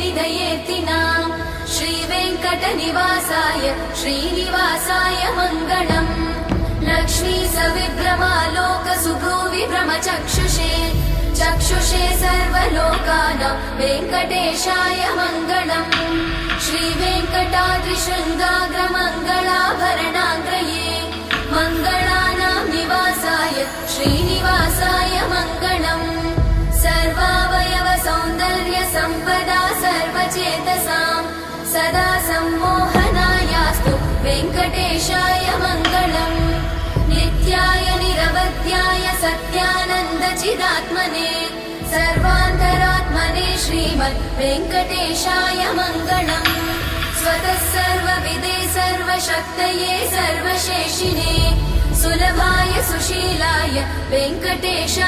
निधयेतिनाम् श्रीवेङ्कटनिवासाय श्रीनिवासाय मङ्गलम्। लक्ष्मी सविभ्रमालोकसुभ्रूविभ्रमचक्षुषे चक्षुषे सर्वलोकानां वेङ्कटेशाय मङ्गलम्। श्रीवेङ्कटाद्रिशृङ्गाग्रमङ्गलाभरणाग्रये सदा सम्मोहनायास्तु वेङ्कटेशाय मङ्गलम्। नित्याय निरवध्याय सत्यानन्दचिदात्मने सर्वान्तरात्मने श्रीमद् वेङ्कटेशाय मङ्गलम्। स्वतः सर्वविदे सर्वशक्तये सर्वशेषिणे सुलभाय सुशीलाय वेङ्कटेशाय